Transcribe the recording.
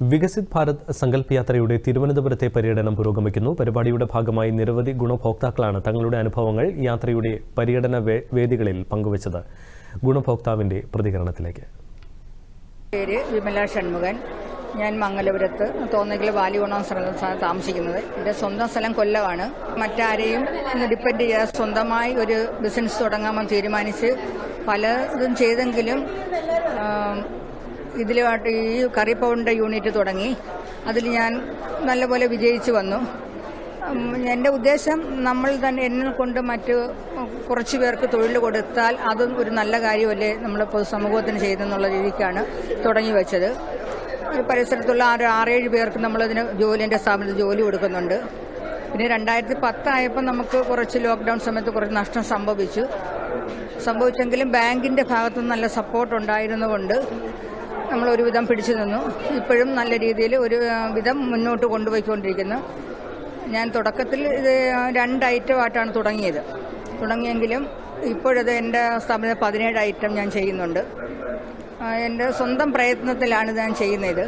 വികസിത് ഭാരത് സങ്കല്പ് യാത്രയുടെ തിരുവനന്തപുരത്തെ പര്യടനം പുരോഗമിക്കുന്നു. പരിപാടിയുടെ ഭാഗമായി നിരവധി ഗുണഭോക്താക്കളാണ് തങ്ങളുടെ അനുഭവങ്ങൾ യാത്രയുടെ പര്യടന വേദികളിൽ പങ്കുവച്ചത്. ഗുണഭോക്താവിന്റെ പ്രതികരണത്തിലേക്ക്. പേര് വിമല ഷൺമുഖൻ. ഞാൻ മംഗലപുരത്ത് തോന്നെങ്കിൽ വാലിഗുണം സ്ഥലത്താണ് താമസിക്കുന്നത്. എന്റെ സ്വന്തം സ്ഥലം കൊല്ലമാണ് മറ്റാരെയും ഡിപ്പെൻഡ് ചെയ്യാതെ സ്വന്തമായി ഒരു ബിസിനസ് തുടങ്ങാമെന്ന് തീരുമാനിച്ച് പലതും ചെയ്തെങ്കിലും ഇതിലുമായിട്ട് ഈ കറി പൗഡിന്റെ യൂണിറ്റ് തുടങ്ങി. അതിൽ ഞാൻ നല്ലപോലെ വിജയിച്ചു വന്നു. എന്റെ ഉദ്ദേശം നമ്മൾ തന്നെ എന്നെ കൊണ്ട് മറ്റ് കുറച്ച് പേർക്ക് തൊഴിൽ കൊടുത്താൽ അതും ഒരു നല്ല കാര്യമല്ലേ നമ്മൾ പൊതുസമൂഹത്തിന് ചെയ്തെന്നുള്ള രീതിക്കാണ് തുടങ്ങി വെച്ചത്. പരിസരത്തുള്ള ആ ആറേഴ് പേർക്ക് നമ്മളതിന് ജോലി എന്റെ സ്ഥാപനത്തിൽ ജോലി കൊടുക്കുന്നുണ്ട്. പിന്നെ രണ്ടായിരത്തി പത്തായപ്പോൾ നമുക്ക് കുറച്ച് ലോക്ക്ഡൗൺ സമയത്ത് കുറച്ച് നഷ്ടം സംഭവിച്ചു. സംഭവിച്ചെങ്കിലും ബാങ്കിന്റെ ഭാഗത്തുനിന്ന് നല്ല സപ്പോർട്ട് ഉണ്ടായിരുന്നുകൊണ്ട് നമ്മൾ ഒരുവിധം പിടിച്ചു നിന്നു. ഇപ്പോഴും നല്ല രീതിയിൽ ഒരു വിധം മുന്നോട്ട് കൊണ്ടുപോയിക്കൊണ്ടിരിക്കുന്നു. ഞാൻ തുടക്കത്തിൽ ഇത് രണ്ട് ഐറ്റമായിട്ടാണ് തുടങ്ങിയത്. തുടങ്ങിയെങ്കിലും ഇപ്പോഴത് എന്റെ സ്ഥാപനത്തിൽ പതിനേഴ് ഐറ്റം ഞാൻ ചെയ്യുന്നുണ്ട്. എന്റെ സ്വന്തം പ്രയത്നത്തിലാണ് ഞാൻ ചെയ്യുന്നത്.